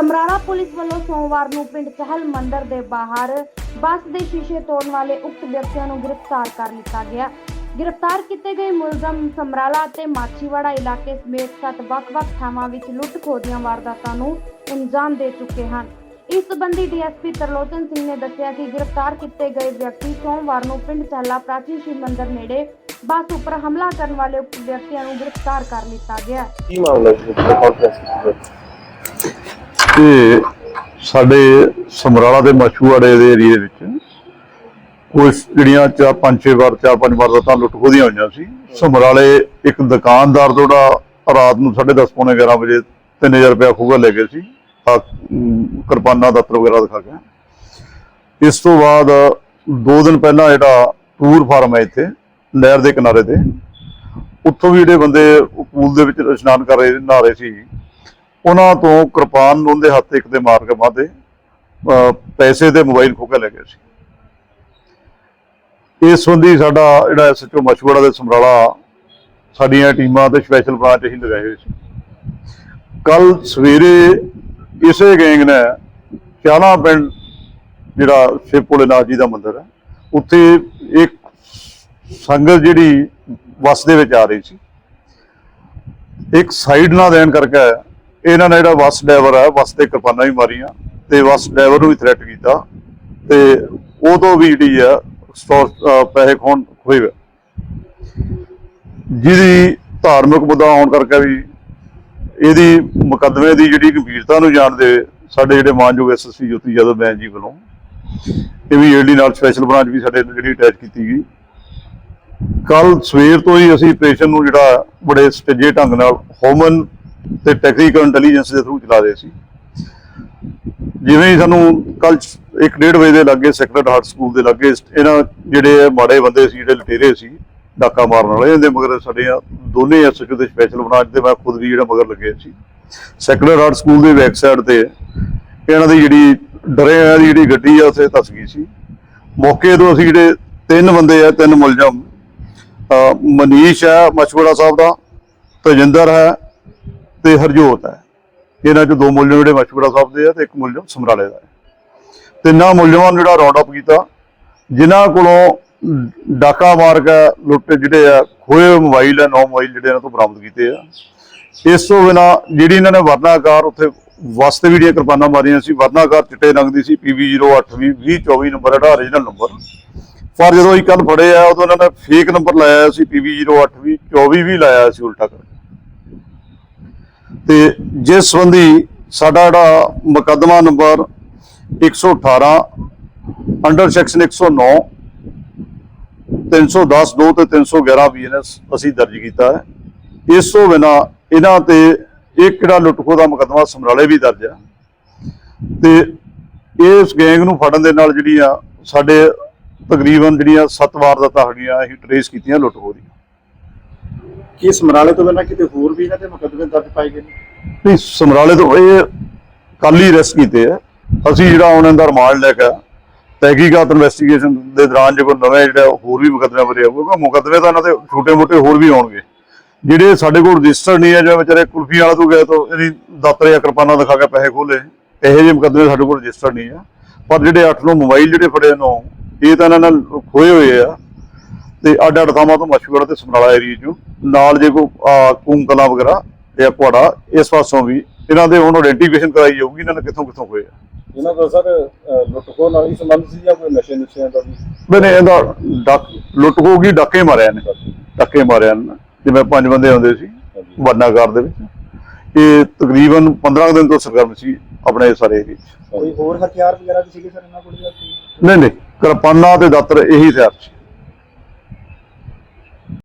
Samrala police ਵੱਲੋਂ ਸੋਮਵਾਰ ਨੂੰ ਪਿੰਡ ਚਹਿਲ ਮੰਦਰ ਦੇ ਬਾਹਰ ਬੱਸ ਦੇ ਸ਼ੀਸ਼ੇ ਤੋੜਨ ਵਾਲੇ ਉਕਤ ਵਿਅਕਤੀਆਂ ਨੂੰ ਗ੍ਰਿਫਤਾਰ ਕਰ ਲਿੱਤਾ ਗਿਆ। ਗ੍ਰਿਫਤਾਰ ਕੀਤੇ ਗਏ ਮੁਲਜ਼ਮ ਸਮਰਾਲਾ ਅਤੇ ਮਾਛੀਵਾੜਾ ਇਲਾਕੇ ਸਮੇਤ ਸੱਤ ਵੱਖ-ਵੱਖ ਥਾਵਾਂ ਵਿੱਚ ਲੁੱਟ-ਖੋਹ ਦੀਆਂ ਵਾਰਦਾਤਾਂ ਨੂੰ ਅੰਜਾਮ ਦੇ ਚੁੱਕੇ ਹਨ। ਇਸ ਸੰਬੰਧੀ ਡੀਐਸਪੀ ਤਰਲੋਚਨ ਸਿੰਘ ਨੇ ਦੱਸਿਆ ਕਿ ਗ੍ਰਿਫਤਾਰ ਕੀਤੇ ਗਏ ਵਿਅਕਤੀ ਸੋਮਵਾਰ ਨੂੰ ਪਿੰਡ ਚਹਿਲਾ ਪ੍ਰਾਚੀਨ ਸ਼ਿਵ ਮੰਦਿਰ ਨੇੜੇ ਬੱਸ ਉੱਪਰ ਹਮਲਾ ਕਰਨ ਵਾਲੇ ਵਿਅਕਤੀਆਂ ਨੂੰ ਗ੍ਰਿਫਤਾਰ ਕਰ ਲਿੱਤਾ ਗਿਆ। ਕੀ ਮਾਮਲਾ ਜੀ ਕਾਨਫਰੰਸ ਸਾਡੇ ਸਮਰਾਲਾ ਦੇ ਮਛੂਆੜੇ ਦੇ ਏਰੀਏ ਵਿੱਚ ਕੁਝ ਜਿਹੜੀਆਂ ਚਾਰ ਪੰਜ ਛੇ ਵਾਰ, ਚਾਰ ਪੰਜ ਵਾਰ ਤਾਂ ਲੁੱਟ ਖੋਦੀਆਂ ਹੋਈਆਂ ਸੀ। ਸਮਰਾਲੇ ਇੱਕ ਦੁਕਾਨਦਾਰ ਤੋਂ ਰਾਤ ਨੂੰ 10:30 ਪੌਣੇ 11 ਵਜੇ 3000 ਰੁਪਇਆ ਖੂਗਾ ਲੈ ਗਏ ਸੀ ਆ ਕਿਰਪਾਨਾਂ ਦਾਤਰ ਵਗੈਰਾ ਦਿਖਾ ਕੇ। ਇਸ ਤੋਂ ਬਾਅਦ ਦੋ ਦਿਨ ਪਹਿਲਾਂ ਜਿਹੜਾ ਟੂਰ ਫਾਰਮ ਹੈ ਇੱਥੇ ਨਹਿਰ ਦੇ ਕਿਨਾਰੇ ਤੇ, ਉੱਥੋਂ ਵੀ ਜਿਹੜੇ ਬੰਦੇ ਪੂਲ ਦੇ ਵਿੱਚ ਇਸ਼ਨਾਨ ਕਰ ਰਹੇ, ਨਹਾ ਰਹੇ ਸੀ। ਉਹਨਾਂ ਤੋਂ ਕਿਰਪਾਨ ਉਹਦੇ ਹੱਥ ਇੱਕ ਦੇ ਮਾਰ ਕੇ ਬਾਦੇ ਪੈਸੇ ਤੇ ਮੋਬਾਈਲ ਖੋ ਕੇ ਲੈ ਗਏ ਸੀ। ਇਸ ਸੰਬੰਧੀ ਸਾਡਾ ਜਿਹੜਾ ਐਸਐਚਓ ਮਸ਼ਵੜਾ ਦੇ ਸਮਰਾਲਾ, ਸਾਡੀਆਂ ਟੀਮਾਂ ਤੇ ਸਪੈਸ਼ਲ ਬ੍ਰਾਂਚ ਅਸੀਂ ਲਗਾਏ ਹੋਏ ਸੀ। ਕੱਲ ਸਵੇਰੇ ਇਸੇ ਗੈਂਗ ਨੇ ਚਾਲਾ ਪਿੰਡ, ਜਿਹੜਾ ਸ਼ਿਵ ਭੋਲੇਨਾਥ ਜੀ ਦਾ ਮੰਦਿਰ ਹੈ, ਉੱਥੇ ਇੱਕ ਸੰਗਤ ਜਿਹੜੀ ਬੱਸ ਦੇ ਵਿੱਚ ਆ ਰਹੀ ਸੀ। ਇੱਕ ਸਾਈਡ ਨਾ ਦੇਣ ਕਰਕੇ ਇਹਨਾਂ ਨੇ ਜਿਹੜਾ ਬੱਸ ਡਰਾਈਵਰ ਹੈ ਬੱਸ ਤੇ ਕਿਰਪਾਨਾਂ ਵੀ ਮਾਰੀਆਂ ਤੇ ਬੱਸ ਡਰਾਈਵਰ ਨੂੰ ਵੀ ਥ੍ਰੈਟ ਕੀਤਾ ਤੇ ਉਹ ਤੋਂ ਵੀ ਜਿਹੜੀ ਆ, ਸਟੋਰ ਪੈਸੇ ਖੋਣ ਹੋਏ ਜਿਹਦੀ ਧਾਰਮਿਕ ਮੁੱਦਾ ਹੋਣ ਕਰਕੇ ਵੀ ਇਹਦੀ ਮੁਕੱਦਮੇ ਦੀ ਜਿਹੜੀ ਗੰਭੀਰਤਾ ਨੂੰ ਜਾਣਦੇ ਸਾਡੇ ਜਿਹੜੇ ਮਾਨਯੋਗ ਐਸਐਸਪੀ ਜੋਤੀ ਯਾਦਵ ਬੈਂਸ ਜੀ ਵੱਲੋਂ, ਇਹ ਵੀ ਏਡੀ ਨਾਲ ਸਪੈਸ਼ਲ ਬ੍ਰਾਂਚ ਵੀ ਸਾਡੇ ਜਿਹੜੀ ਅਟੈਚ ਕੀਤੀ ਗਈ। ਕੱਲ ਸਵੇਰ ਤੋਂ ਹੀ ਅਸੀਂ ਆਪਰੇਸ਼ਨ ਨੂੰ ਜਿਹੜਾ ਬੜੇ ਸਟੇਜੇ ਢੰਗ ਨਾਲ ਹੋਮਨ ਤੇ ਟੈਕਨੀਕਲ ਇੰਟੈਲੀਜੈਂਸ ਦੇ ਥਰੂ ਚਲਾ ਰਹੇ ਸੀ। ਜਿਵੇਂ ਹੀ ਸਾਨੂੰ ਕੱਲ 1:30 ਵਜੇ ਦੇ ਲੱਗੇ ਸੈਕਰਡ ਹਾਰਟ ਸਕੂਲ ਦੇ ਲੱਗੇ ਇਹਨਾਂ ਜਿਹੜੇ ਮਾੜੇ ਬੰਦੇ ਸੀ, ਜਿਹੜੇ ਲਟੇਰੇ ਸੀ, ਡਾਕਾ ਮਾਰਨ ਵਾਲੇ ਇਹਦੇ ਮਗਰ ਸਾਡੇ ਦੋਨੇ ਐਸਐਚਓ ਦੇ ਸਪੈਸ਼ਲ ਬ੍ਰਾਂਚ ਦੇ ਮੈਂ ਖੁਦ ਵੀ ਜਿਹੜਾ ਮਗਰ ਲੱਗੇ ਸੀ। ਸੈਕਰਡ ਹਾਰਟ ਸਕੂਲ ਦੇ ਬੈਕ ਤੇ ਇਹਨਾਂ ਦੀ ਜਿਹੜੀ ਡਰੇ ਆ ਦੀ ਜਿਹੜੀ ਗੱਡੀ ਆ, ਉੱਥੇ ਧਸ ਗਈ ਸੀ। ਮੌਕੇ ਤੋਂ ਅਸੀਂ ਜਿਹੜੇ ਤਿੰਨ ਬੰਦੇ ਆ, ਤਿੰਨ ਮੁਲਜ਼ਮ ਮਨੀਸ਼ ਹੈ ਮਛਵੜਾ ਸਾਹਿਬ ਦਾ, ਤਜਿੰਦਰ ਹੈ ਤੇ ਹਰਜੋਤ ਹੈ। ਇਹਨਾਂ ਚੋਂ ਦੋ ਮੁਲਜ਼ਮ ਜਿਹੜੇ ਮਛਵੜਾ ਸਾਹਿਬ ਦੇ ਆ ਤੇ ਇੱਕ ਮੁਲਜ਼ਮ ਸਮਰਾਲੇ ਦਾ ਹੈ। ਤਿੰਨਾਂ ਮੁਲਜ਼ਮਾਂ ਨੂੰ ਜਿਹੜਾ ਰਾਉਂਡ ਅਪ ਕੀਤਾ, ਜਿਨ੍ਹਾਂ ਕੋਲੋਂ ਡਾਕਾ ਮਾਰ ਕੇ ਲੁੱਟ ਜਿਹੜੇ ਆ, ਖੋਏ ਮੋਬਾਈਲ ਆ ਨੌ ਮੋਬਾਈਲ ਜਿਹੜੇ ਇਹਨਾਂ ਤੋਂ ਬਰਾਮਦ ਕੀਤੇ ਆ। ਇਸ ਤੋਂ ਬਿਨਾ ਜਿਹੜੀ ਇਹਨਾਂ ਨੇ ਵਰਨਾਕਾਰ ਉੱਥੇ ਵਾਸਤੇ ਵੀ ਜਿਹੜੀਆਂ ਕਿਰਪਾਨਾਂ ਮਾਰੀਆਂ ਸੀ, ਵਰਨਾਕਾਰ ਚਿੱਟੇ ਰੰਗ ਦੀ ਸੀ PV08 2024 ਨੰਬਰ ਜਿਹੜਾ ਓਰੀਜਨਲ ਨੰਬਰ। ਪਰ ਜਦੋਂ ਅਸੀਂ ਕੱਲ ਫੜੇ ਆ, ਉਦੋਂ ਇਹਨਾਂ ਨੇ ਫੇਕ ਨੰਬਰ ਲਾਇਆ ਸੀ PV08 ਵੀ 24 ਵੀ ਲਾਇਆ ਸੀ ਉਲਟਾ ਕਰ ਤੇ ਜਿਸ ਸੰਬੰਧੀ ਸਾਡਾ ਜਿਹੜਾ ਮੁਕੱਦਮਾ ਨੰਬਰ 118 ਅੰਡਰ ਸੈਕਸ਼ਨ 109 310 2 ਤੇ 311 ਬੀਐਨਐਸ ਅਸੀਂ ਦਰਜ ਕੀਤਾ ਹੈ। ਇਸ ਤੋਂ ਬਿਨਾ ਇਹਨਾਂ ਤੇ ਇੱਕ ਜਿਹੜਾ ਲੁੱਟਖੋ ਦਾ ਮੁਕੱਦਮਾ ਸਮਰਾਲੇ ਵੀ ਦਰਜ ਹੈ। ਤੇ ਇਸ ਗੈਂਗ ਨੂੰ ਫੜਨ ਦੇ ਨਾਲ ਜਿਹੜੀਆਂ ਸਾਡੇ ਤਕਰੀਬਨ ਜਿਹੜੀਆਂ ਸੱਤ ਵਾਰਦਾਤਾਂ ਹੈਗੀਆਂ, ਅਸੀਂ ਟਰੇਸ ਕੀਤੀਆਂ ਲੁੱਟਖੋ ਦੀਆਂ। ਕੀ ਸਮਰਾਲੇ ਤੋਂ ਬਿਨਾਂ ਕਿਤੇ ਹੋਰ ਵੀ ਇਹਨਾਂ ਦੇ ਮੁਕੱਦਮੇ ਦਰਜ ਪਾਏ ਗਏ ਨੇ? ਨਹੀਂ, ਸਮਰਾਲੇ ਤੋਂ ਇਹ ਕੱਲ ਹੀ ਰੈਸਟ ਕੀਤੇ ਆ। ਅਸੀਂ ਜਿਹੜਾ ਉਹਨਾਂ ਦਾ ਰਿਮਾਂਡ ਲੈ ਕੇ ਤਹਿਕੀਕਾਤ ਇਨਵੈਸਟੀਗੇਸ਼ਨ ਦੇ ਦੌਰਾਨ ਜੇ ਕੋਈ ਨਵੇਂ ਜਿਹੜਾ ਹੋਰ ਵੀ ਮੁਕੱਦਮੇ ਭਰੇ ਆਊਗਾ ਮੁਕੱਦਮੇ ਤਾਂ ਇਹਨਾਂ ਦੇ ਛੋਟੇ ਮੋਟੇ ਹੋਰ ਵੀ ਆਉਣਗੇ ਜਿਹੜੇ ਸਾਡੇ ਕੋਲ ਰਜਿਸਟਰ ਨਹੀਂ ਹੈ ਜਿਵੇਂ ਵਿਚਾਰੇ ਕੁਲਫੀ ਵਾਲਾ ਤੋਂ ਗਏ ਤਾਂ ਇਹਦੀ ਦਾਤਰ ਜਾਂ ਕਿਰਪਾਨਾਂ ਦਿਖਾ ਕੇ ਪੈਸੇ ਖੋਲੇ ਇਹੋ ਜਿਹੇ ਮੁਕੱਦਮੇ ਸਾਡੇ ਕੋਲ ਰਜਿਸਟਰ ਨਹੀਂ ਹੈ ਪਰ ਜਿਹੜੇ 8 ਨੂੰ ਮੋਬਾਈਲ ਜਿਹੜੇ ਫੜੇ ਨੂੰ ਇਹ ਤਾਂ ਇਹਨਾਂ ਨਾਲ ਖੋਏ ਹੋਏ ਆ। ਤੇ ਅੱਡ ਅੱਡ ਥਾਵਾਂ ਤੋਂ ਮਸ਼ਹੂਰ ਤੇ ਸਮਰਾਲਾ ਏਰੀਆ ਚੋਂ। ਨਾਲ ਜੇ ਕੋ ਕੂਮ ਕਲਾ ਵਗੈਰਾ ਜਾਂ ਕੁਹਾੜਾ ਇਸ ਪਾਸੋਂ ਵੀ। ਇਹਨਾਂ ਦੇ ਹੁਣ ਆਇਡੈਂਟੀਫਿਕੇਸ਼ਨ ਕਰਾਈ ਜਾਊਗੀ ਇਹਨਾਂ ਨੇ ਕਿੱਥੋਂ ਕਿੱਥੋਂ ਹੋਏ ਆ। ਇਹਨਾਂ ਦਾ ਸਰ ਲੁੱਟਖੋ ਨਾਲ ਹੀ ਸੰਬੰਧ ਸੀ ਜਾਂ ਕੋਈ ਨਸ਼ੇ ਨੁਸ਼ਿਆਂ ਦਾ ਵੀ? ਮੈਨੇ ਇਹਦਾ ਡੱਕ ਡਾਕੇ ਮਾਰਿਆ ਨੇ ਡਾਕੇ ਮਾਰਿਆ ਨੇ ਜਿਵੇਂ ਪੰਜ ਬੰਦੇ ਆਉਂਦੇ ਸੀ ਹਾਂਜੀ। ਵਰਨਾਕਾਰ ਦੇ ਵਿੱਚ। ਇਹ ਤਕਰੀਬਨ 15 ਕੁ ਦਿਨ ਤੋਂ ਸਰਗਰਮ ਸੀ ਆਪਣੇ ਸਾਰੇ ਏਰੀਏ 'ਚ। ਕੋਈ ਹੋਰ ਹਥਿਆਰ ਵਗੈਰਾ ਵੀ ਸੀਗੇ ਸਰ ਇਹਨਾਂ ਕੋਲ? ਨਹੀਂ ਨਹੀਂ ਕਿਰਪਾਨਾਂ ਤੇ ਦਾਤਰ ਇਹੀ ਹਥਿਆਰ ਸੀ।